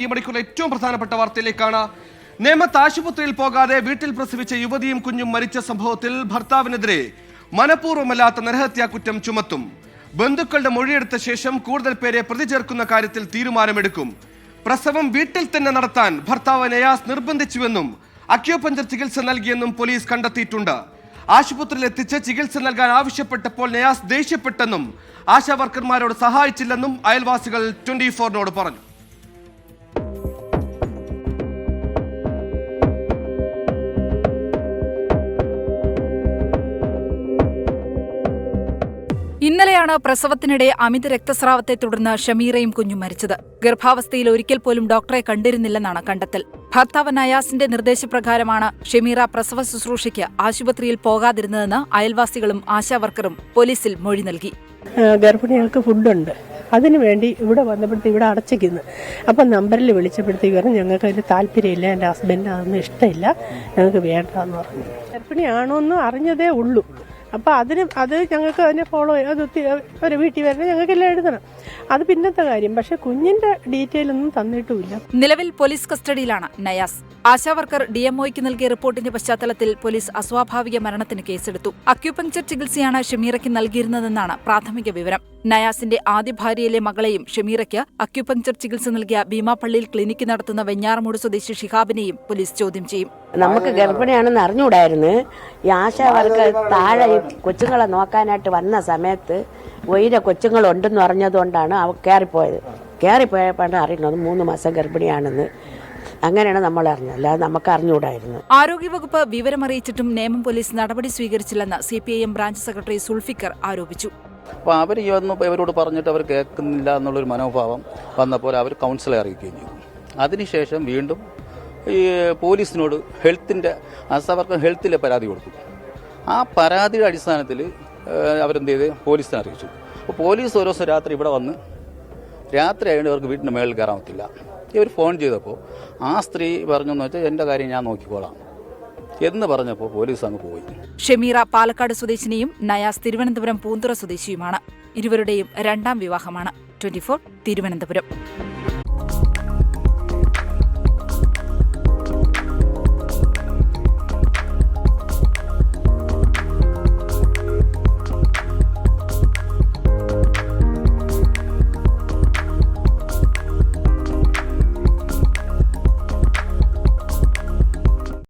ഈ മണിക്കൂർ ഏറ്റവും പ്രധാനപ്പെട്ട വാർത്തയിലേക്കാണ്. നേമത്ത് ആശുപത്രിയിൽ പോകാതെ വീട്ടിൽ പ്രസവിച്ച യുവതിയും കുഞ്ഞും മരിച്ച സംഭവത്തിൽ ഭർത്താവിനെതിരെ മനഃപൂർവമല്ലാത്ത നരഹത്യാ കുറ്റം ചുമത്തും. ബന്ധുക്കളുടെ മൊഴിയെടുത്ത ശേഷം കൂടുതൽ പേരെ പ്രതി ചേർക്കുന്ന കാര്യത്തിൽ തീരുമാനമെടുക്കും. പ്രസവം വീട്ടിൽ തന്നെ നടത്താൻ ഭർത്താവ് നയാസ് നിർബന്ധിച്ചുവെന്നും അക്യോപഞ്ചർ ചികിത്സ നൽകിയെന്നും പോലീസ് കണ്ടെത്തിയിട്ടുണ്ട്. ആശുപത്രിയിൽ എത്തിച്ച് ചികിത്സ നൽകാൻ ആവശ്യപ്പെട്ടപ്പോൾ നയാസ് ദേഷ്യപ്പെട്ടെന്നും ആശാവർക്കർമാരോട് സഹായിച്ചില്ലെന്നും അയൽവാസികൾ ട്വന്റി ഫോറിനോട് പറഞ്ഞു. ഇന്നലെയാണ് പ്രസവത്തിനിടെ അമിത രക്തസ്രാവത്തെ തുടർന്ന് ഷമീറയും കുഞ്ഞും മരിച്ചത്. ഗർഭാവസ്ഥയിൽ ഒരിക്കൽ പോലും ഡോക്ടറെ കണ്ടിരുന്നില്ലെന്നാണ് കണ്ടെത്തൽ. ഭർത്താവ് നയാസിന്റെ നിർദ്ദേശപ്രകാരമാണ് ഷമീറ പ്രസവ ശുശ്രൂഷയ്ക്ക് ആശുപത്രിയിൽ പോകാതിരുന്നതെന്ന് അയൽവാസികളും ആശാവർക്കറും പോലീസിൽ മൊഴി നൽകി. ഗർഭിണികൾക്ക് ഫുഡുണ്ട്. അതിനു വേണ്ടി ഇവിടെ വന്നപ്പോഴത്തേക്ക് ഇവിടെ അടച്ചിരിക്കുന്നു. അപ്പം നമ്പറിൽ വിളിച്ചപ്പോഴത്തേക്ക് പറഞ്ഞു ഞങ്ങൾക്ക് അതിന് താല്പര്യമില്ല എന്റെ ഹസ്ബൻഡ് അതൊന്നും ഇഷ്ടമില്ല ഞങ്ങൾക്ക് വേണ്ടെന്ന് പറഞ്ഞു. ഗർഭിണിയാണോ എന്ന് അറിഞ്ഞതേ ഉള്ളൂ. അപ്പം അതിന് അത് ഞങ്ങൾക്ക് അതിനെ ഫോളോ ചെയ്യാം അത് ഒരു വീട്ടിൽ വരണം ഞങ്ങൾക്കെല്ലാം എഴുതണം. അത് പിന്നത്തെ കാര്യം. പക്ഷെ കുഞ്ഞിന്റെ ഡീറ്റെയിൽ ഒന്നും തന്നിട്ടുമില്ല. നിലവിൽ പോലീസ് കസ്റ്റഡിയിലാണ് നയാസ്. ആശാവർക്കർ ഒക്ക് നൽകിയ റിപ്പോർട്ടിന്റെ പശ്ചാത്തലത്തിൽ പോലീസ് അസ്വാഭാവിക മരണത്തിന് കേസെടുത്തു. അക്യുപങ്ചർ ചികിത്സയാണ് ഷമീറയ്ക്ക് നൽകിയിരുന്നതെന്നാണ് പ്രാഥമിക വിവരം. നയാസിന്റെ ആദ്യ ഭാര്യയിലെ മകളെയും ഷമീറയ്ക്ക് അക്യുപങ്ചർ ചികിത്സ നൽകിയ ഭീമാപ്പള്ളിയിൽ ക്ലിനിക്ക് നടത്തുന്ന വെഞ്ഞാറമൂട് സ്വദേശി ഷിഹാബിനെയും പോലീസ് ചോദ്യം ചെയ്യും. നമുക്ക് ഗർഭിണിയാണെന്ന് അറിഞ്ഞുകൂടായിരുന്നു ഈ ആശാവർക്ക് താഴെ ഈ കൊച്ചുങ്ങളെ നോക്കാനായിട്ട് വന്ന സമയത്ത് ഒയിര കൊച്ചുങ്ങളുണ്ടെന്ന് അറിഞ്ഞതുകൊണ്ടാണ് അവ കയറിപ്പോയത് കയറിപ്പോയപ്പോഴാണ് അറിയുന്നത് മൂന്ന് മാസം ഗർഭിണിയാണെന്ന്. അങ്ങനെയാണ് നമ്മൾ അറിഞ്ഞത്. അല്ലാതെ നമുക്ക് അറിഞ്ഞുകൂടായിരുന്നു. ആരോഗ്യവകുപ്പ് വിവരമറിയിച്ചിട്ടും നേമം പോലീസ് നടപടി സ്വീകരിച്ചില്ലെന്ന് C P I M branch secretary Sulfikar ആരോപിച്ചു. അപ്പോൾ അവർ ഈ വന്ന് ഇവരോട് പറഞ്ഞിട്ട് അവർ കേൾക്കുന്നില്ല എന്നുള്ളൊരു മനോഭാവം വന്നപ്പോൾ അവർ കൗൺസിലെ അറിയിക്കുകയും ചെയ്തു. അതിനുശേഷം വീണ്ടും ഈ പോലീസിനോട് ഹെൽത്തിന്റെ അസവർക്ക് ഹെൽത്തിലെ പരാതി കൊടുത്തു. ആ പരാതിയുടെ അടിസ്ഥാനത്തിൽ അവരെന്ത് ചെയ്ത് പോലീസിനെ അറിയിച്ചു. അപ്പോൾ പോലീസ് ഓരോ ദിവസം രാത്രി ഇവിടെ വന്ന് രാത്രി ആയതുകൊണ്ട് അവർക്ക് വീടിന്റെ മേളിൽ കയറാൻ പറ്റില്ല. ഇവർ ഫോൺ ചെയ്തപ്പോൾ ആ സ്ത്രീ പറഞ്ഞു എന്ന് വെച്ചാൽ എന്റെ കാര്യം ഞാൻ നോക്കിക്കോളാം എന്ന് പറഞ്ഞപ്പോൾ പോലീസ് അങ്ങ് പോയി. ഷമീറ പാലക്കാട് സ്വദേശിനിയും നയാസ് തിരുവനന്തപുരം പൂന്തുറ സ്വദേശിയുമാണ്. ഇരുവരുടെയും രണ്ടാം വിവാഹമാണ്. ട്വന്റി തിരുവനന്തപുരം.